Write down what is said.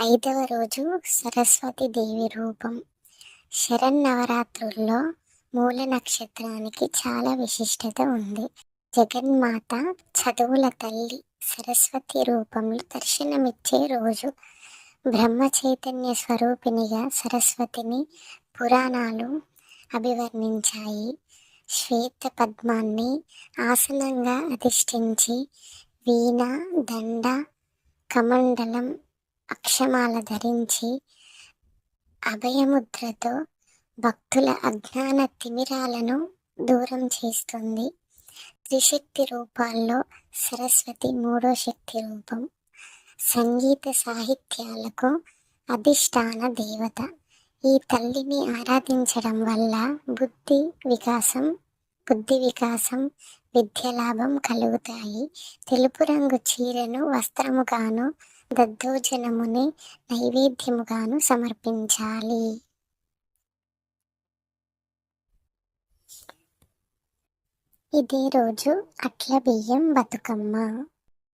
ఐదవ రోజు సరస్వతి దేవి రూపం. శరన్నవరాత్రుల్లో మూల నక్షత్రానికి చాలా విశిష్టత ఉంది. జగన్మాత చదువుల తల్లి సరస్వతి రూపంలో దర్శనమిచ్చే రోజు బ్రహ్మ చైతన్య స్వరూపిణిగా సరస్వతిని పురాణాలు అభివర్ణించాయి. శ్వేత పద్మాన్ని ఆసనంగా అధిష్ఠించి వీణ దండ కమండలం అక్షమాల ధరించి అభయముద్రతో భక్తుల అజ్ఞాన తిమిరాలను దూరం చేస్తుంది. త్రిశక్తి రూపాల్లో సరస్వతి మూడో శక్తి రూపం. సంగీత సాహిత్యాలకు అధిష్టాన దేవత. ఈ తల్లిని ఆరాధించడం వల్ల బుద్ధి వికాసం బుద్ధి వికాసం విద్యలాభం కలుగుతాయి. తెలుపు రంగు చీరను వస్త్రముగాను దద్దోజనముని నైవేద్యముగాను సమర్పించాలి. ఇదే రోజు అట్ల బియ్యం బతుకమ్మ.